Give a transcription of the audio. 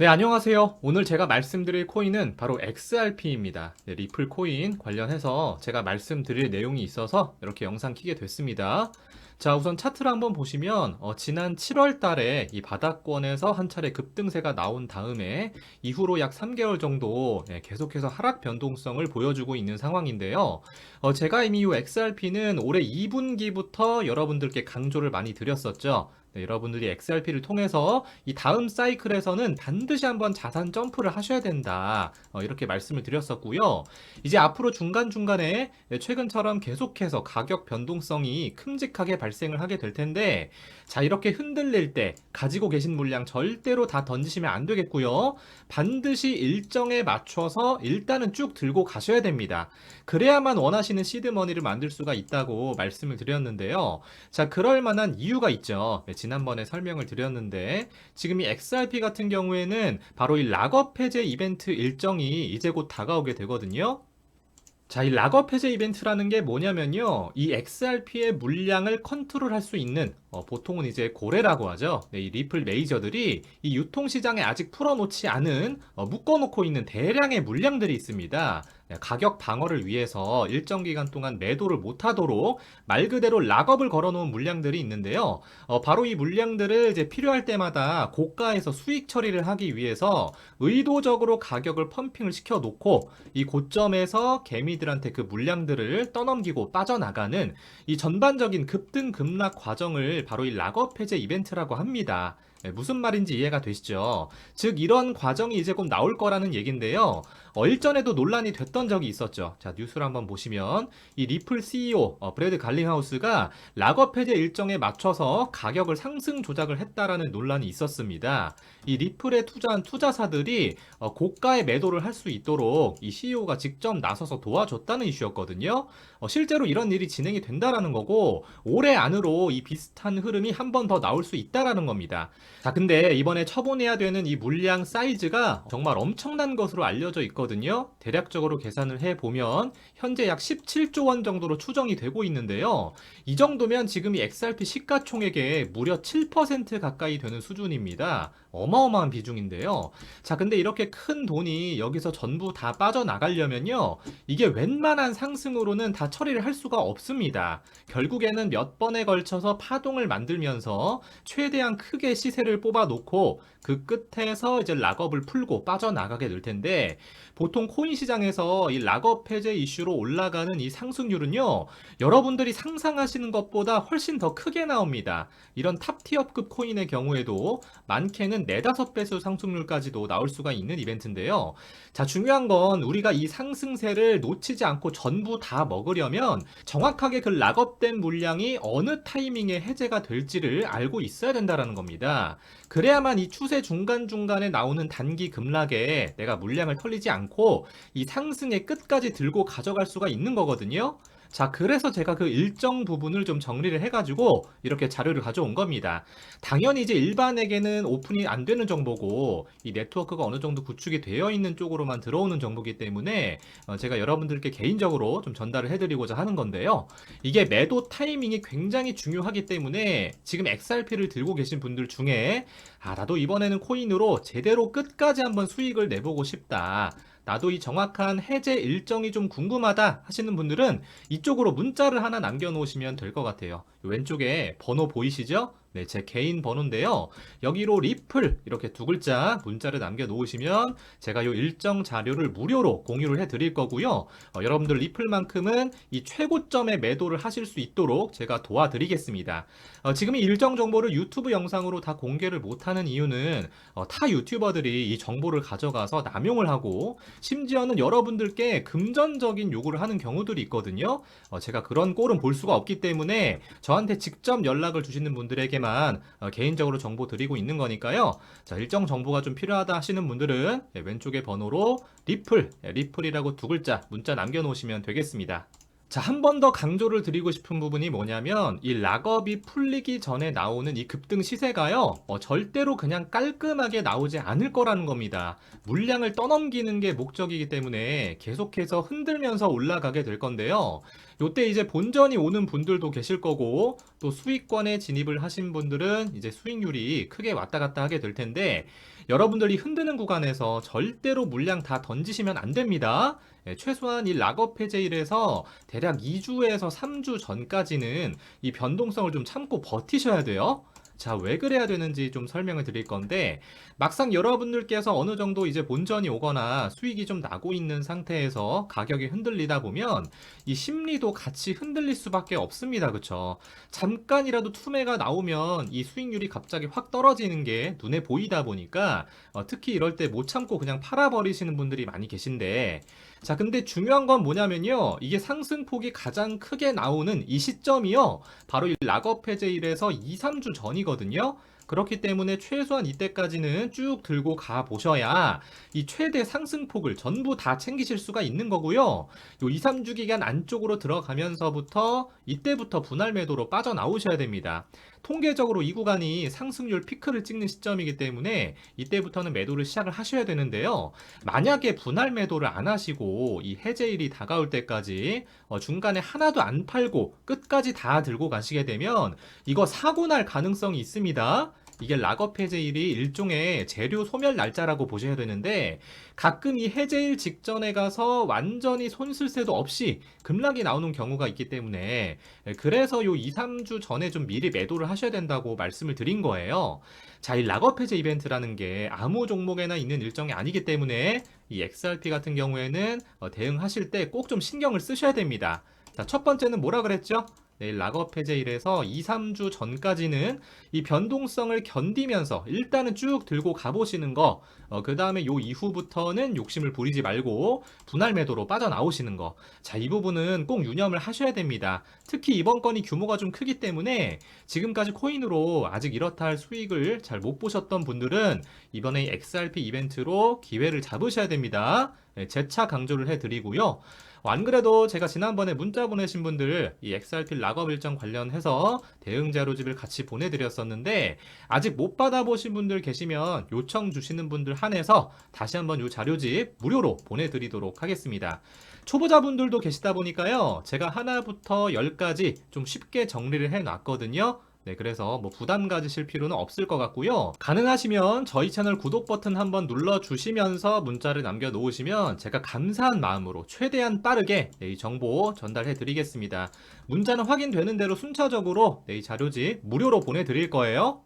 네, 안녕하세요. 오늘 제가 말씀드릴 코인은 바로 XRP입니다. 네, 리플 코인 관련해서 제가 말씀드릴 내용이 있어서 이렇게 영상 키게 됐습니다. 자, 우선 차트를 한번 보시면 어, 지난 7월 달에 이 바닥권에서 한 차례 급등세가 나온 다음에 이후로 약 3개월 정도 네, 계속해서 하락 변동성을 보여주고 있는 상황인데요. 어, 제가 이미 이 XRP는 올해 2분기부터 여러분들께 강조를 많이 드렸었죠. 네, 여러분들이 XRP를 통해서 이 다음 사이클에서는 반드시 한번 자산 점프를 하셔야 된다. 어, 이렇게 말씀을 드렸었고요. 이제 앞으로 중간중간에 네, 최근처럼 계속해서 가격 변동성이 큼직하게 발생을 하게 될 텐데, 자, 이렇게 흔들릴 때 가지고 계신 물량 절대로 다 던지시면 안 되겠고요. 반드시 일정에 맞춰서 일단은 쭉 들고 가셔야 됩니다. 그래야만 원하시는 시드머니를 만들 수가 있다고 말씀을 드렸는데요. 자, 그럴 만한 이유가 있죠. 네, 지난번에 설명을 드렸는데, 지금 이 XRP 같은 경우에는 바로 이 락업 해제 이벤트 일정이 이제 곧 다가오게 되거든요. 자, 이 락업 해제 이벤트라는 게 뭐냐면요. 이 XRP의 물량을 컨트롤할 수 있는 어, 보통은 이제 고래라고 하죠. 네, 이 리플 메이저들이 이 유통시장에 아직 풀어놓지 않은 어, 묶어놓고 있는 대량의 물량들이 있습니다. 네, 가격 방어를 위해서 일정 기간 동안 매도를 못하도록 말 그대로 락업을 걸어놓은 물량들이 있는데요. 어, 바로 이 물량들을 이제 필요할 때마다 고가에서 수익 처리를 하기 위해서 의도적으로 가격을 펌핑을 시켜놓고 이 고점에서 개미들한테 그 물량들을 떠넘기고 빠져나가는 이 전반적인 급등 급락 과정을 바로 이 락업 해제 이벤트라고 합니다. 네, 무슨 말인지 이해가 되시죠? 즉 이런 과정이 이제 곧 나올 거라는 얘긴데요. 어, 일전에도 논란이 됐던 적이 있었죠. 자 뉴스를 한번 보시면 이 리플 CEO 어, 브래드 갈링하우스가 락업 해제 일정에 맞춰서 가격을 상승 조작을 했다라는 논란이 있었습니다. 이 리플에 투자한 투자사들이 어, 고가의 매도를 할 수 있도록 이 CEO가 직접 나서서 도와줬다는 이슈였거든요. 어, 실제로 이런 일이 진행이 된다라는 거고 올해 안으로 이 비슷한 흐름이 한 번 더 나올 수 있다라는 겁니다. 자, 근데 이번에 처분해야 되는 이 물량 사이즈가 정말 엄청난 것으로 알려져 있거든요. 대략적으로 계산을 해 보면 현재 약 17조 원 정도로 추정이 되고 있는데요. 이 정도면 지금 이 XRP 시가총액의 무려 7% 가까이 되는 수준입니다. 어마어마한 비중인데요. 자, 근데 이렇게 큰 돈이 여기서 전부 다 빠져나가려면요. 이게 웬만한 상승으로는 다 처리를 할 수가 없습니다. 결국에는 몇 번에 걸쳐서 파동을 만들면서 최대한 크게 시세 를 뽑아 놓고 그 끝에서 이제 락업을 풀고 빠져나가게 될 텐데 보통 코인 시장에서 이 락업 해제 이슈로 올라가는 이 상승률은요. 여러분들이 상상하시는 것보다 훨씬 더 크게 나옵니다. 이런 탑티어급 코인의 경우에도 많게는 4, 5배수 상승률까지도 나올 수가 있는 이벤트인데요. 자, 중요한 건 우리가 이 상승세를 놓치지 않고 전부 다 먹으려면 정확하게 그 락업된 물량이 어느 타이밍에 해제가 될지를 알고 있어야 된다는 겁니다. 그래야만 이 추세 중간중간에 나오는 단기 급락에 내가 물량을 털리지 않고 이 상승의 끝까지 들고 가져갈 수가 있는 거거든요. 자, 그래서 제가 그 일정 부분을 좀 정리를 해가지고 이렇게 자료를 가져온 겁니다. 당연히 이제 일반에게는 오픈이 안 되는 정보고 이 네트워크가 어느 정도 구축이 되어 있는 쪽으로만 들어오는 정보기 때문에 어, 제가 여러분들께 개인적으로 좀 전달을 해드리고자 하는 건데요. 이게 매도 타이밍이 굉장히 중요하기 때문에 지금 XRP를 들고 계신 분들 중에 아, 나도 이번에는 코인으로 제대로 끝까지 한번 수익을 내보고 싶다. 나도 이 정확한 해제 일정이 좀 궁금하다 하시는 분들은 이쪽으로 문자를 하나 남겨놓으시면 될 것 같아요. 왼쪽에 번호 보이시죠? 네, 제 개인 번호인데요. 여기로 리플 이렇게 두 글자 문자를 남겨 놓으시면 제가 이 일정 자료를 무료로 공유를 해 드릴 거고요. 어, 여러분들 리플만큼은 이 최고점에 매도를 하실 수 있도록 제가 도와드리겠습니다. 어, 지금 이 일정 정보를 유튜브 영상으로 다 공개를 못 하는 이유는 어, 타 유튜버들이 이 정보를 가져가서 남용을 하고 심지어는 여러분들께 금전적인 요구를 하는 경우들이 있거든요. 어, 제가 그런 꼴은 볼 수가 없기 때문에 저한테 직접 연락을 주시는 분들에게 만 어, 개인적으로 정보 드리고 있는 거니까요. 자, 일정 정보가 좀 필요하다 하시는 분들은 예, 왼쪽에 번호로 리플, 예, 리플이라고 두 글자 문자 남겨놓으시면 되겠습니다. 자, 한 번 더 강조를 드리고 싶은 부분이 뭐냐면, 이 락업이 풀리기 전에 나오는 이 급등 시세가요, 어, 절대로 그냥 깔끔하게 나오지 않을 거라는 겁니다. 물량을 떠넘기는 게 목적이기 때문에 계속해서 흔들면서 올라가게 될 건데요. 요때 이제 본전이 오는 분들도 계실 거고 또 수익권에 진입을 하신 분들은 이제 수익률이 크게 왔다 갔다 하게 될 텐데 여러분들이 흔드는 구간에서 절대로 물량 다 던지시면 안 됩니다. 예, 최소한 이 락업 해제일에서 대략 2주에서 3주 전까지는 이 변동성을 좀 참고 버티셔야 돼요. 자, 왜 그래야 되는지 좀 설명을 드릴 건데, 막상 여러분들께서 어느 정도 이제 본전이 오거나 수익이 좀 나고 있는 상태에서 가격이 흔들리다 보면 이 심리도 같이 흔들릴 수밖에 없습니다. 그쵸? 잠깐이라도 투매가 나오면 이 수익률이 갑자기 확 떨어지는 게 눈에 보이다 보니까 어, 특히 이럴 때 못 참고 그냥 팔아버리시는 분들이 많이 계신데, 자, 근데 중요한 건 뭐냐면요. 이게 상승폭이 가장 크게 나오는 이 시점이요. 바로 이 락업 해제일에서 2, 3주 전이거든요. 그렇기 때문에 최소한 이때까지는 쭉 들고 가 보셔야 이 최대 상승폭을 전부 다 챙기실 수가 있는 거고요. 요 2, 3주 기간 안쪽으로 들어가면서부터 이때부터 분할 매도로 빠져나오셔야 됩니다. 통계적으로 이 구간이 상승률 피크를 찍는 시점이기 때문에 이때부터는 매도를 시작을 하셔야 되는데요. 만약에 분할 매도를 안 하시고 이 해제일이 다가올 때까지 어, 중간에 하나도 안 팔고 끝까지 다 들고 가시게 되면 이거 사고 날 가능성이 있습니다. 이게 락업 해제일이 일종의 재료 소멸 날짜라고 보셔야 되는데 가끔 이 해제일 직전에 가서 완전히 손쓸 새도 없이 급락이 나오는 경우가 있기 때문에 그래서 요 2, 3주 전에 좀 미리 매도를 하셔야 된다고 말씀을 드린 거예요. 자, 이 락업 해제 이벤트라는 게 아무 종목에나 있는 일정이 아니기 때문에 이 XRP 같은 경우에는 어, 대응하실 때 꼭 좀 신경을 쓰셔야 됩니다. 자, 첫 번째는 뭐라 그랬죠? 내일 락업 해제일에서 2, 3주 전까지는 이 변동성을 견디면서 일단은 쭉 들고 가보시는 거, 어, 그 다음에 요 이후부터는 욕심을 부리지 말고 분할 매도로 빠져나오시는 거. 자, 이 부분은 꼭 유념을 하셔야 됩니다. 특히 이번 건이 규모가 좀 크기 때문에 지금까지 코인으로 아직 이렇다 할 수익을 잘 못 보셨던 분들은 이번에 XRP 이벤트로 기회를 잡으셔야 됩니다. 네, 재차 강조를 해드리고요. 안 그래도 제가 지난번에 문자 보내신 분들 이 XRP 락업 일정 관련해서 대응 자료집을 같이 보내드렸었는데 아직 못 받아보신 분들 계시면 요청 주시는 분들 한해서 다시 한번 이 자료집 무료로 보내드리도록 하겠습니다. 초보자분들도 계시다 보니까요. 제가 하나부터 열까지 좀 쉽게 정리를 해놨거든요. 네, 그래서 뭐 부담 가지실 필요는 없을 것 같고요. 가능하시면 저희 채널 구독 버튼 한번 눌러주시면서 문자를 남겨놓으시면 제가 감사한 마음으로 최대한 빠르게 네, 이 정보 전달해 드리겠습니다. 문자는 확인되는 대로 순차적으로 네, 이 자료집 무료로 보내드릴 거예요.